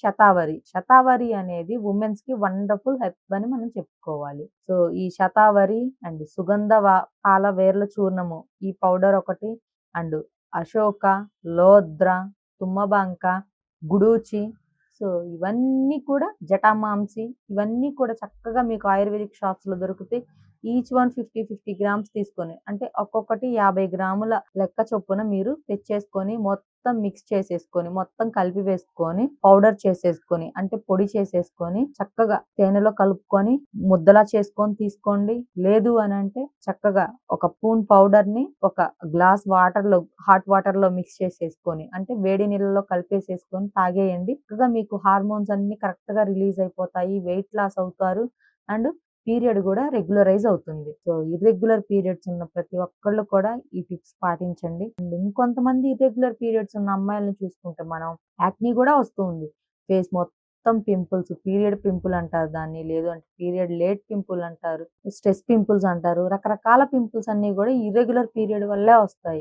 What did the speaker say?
శతావరి. శతావరి అనేది ఉమెన్స్కి wonderful help అని మనం చెప్పుకోవాలి. సో ఈ శతావరి అండ్ సుగంధ పాల వేర్ల చూర్ణము ఈ పౌడర్ ఒకటి అండ్ అశోక లోద్ర తుమ్మబాంక గుడూచి. సో ఇవన్నీ కూడా జటామాంసి ఇవన్నీ కూడా చక్కగా మీకు ఆయుర్వేదిక్ షాప్స్లో దొరుకుతాయి. Each one fifty fifty grams తీసుకొని అంటే ఒక్కొక్కటి యాభై గ్రాముల లెక్క చొప్పున మీరు తెచ్చేసుకొని మొత్తం మిక్స్ చేసేసుకొని మొత్తం కలిపి వేసుకొని పౌడర్ చేసేసుకొని అంటే పొడి చేసేసుకొని చక్కగా తేనెలో కలుపుకొని ముద్దలా చేసుకొని తీసుకోండి. లేదు అని అంటే చక్కగా ఒక స్పూన్ పౌడర్ని ఒక గ్లాస్ వాటర్లో హాట్ వాటర్లో మిక్స్ చేసేసుకొని అంటే వేడి నీళ్ళలో కలిపేసేసుకొని తాగేయండి. చక్కగా మీకు హార్మోన్స్ అన్ని కరెక్ట్గా రిలీజ్ అయిపోతాయి వెయిట్ లాస్ అవుతారు. అండ్ పీరియడ్ కూడా రెగ్యులరైజ్ అవుతుంది. సో ఇర్రెగ్యులర్ పీరియడ్స్ ఉన్న ప్రతి ఒక్కళ్ళు కూడా ఈ టిప్స్ పాటించండి. అండ్ ఇంకొంతమంది ఇర్రెగ్యులర్ పీరియడ్స్ ఉన్న అమ్మాయిలను చూసుకుంటే మనం యాక్నీ కూడా వస్తుంది ఫేస్ మొత్తం పింపుల్స్ పీరియడ్ పింపుల్ అంటారు దాన్ని లేదు అంటే పీరియడ్ లేట్ పింపుల్ అంటారు స్ట్రెస్ పింపుల్స్ అంటారు రకరకాల పింపుల్స్ అన్ని కూడా ఇర్రెగ్యులర్ పీరియడ్ వల్లే వస్తాయి.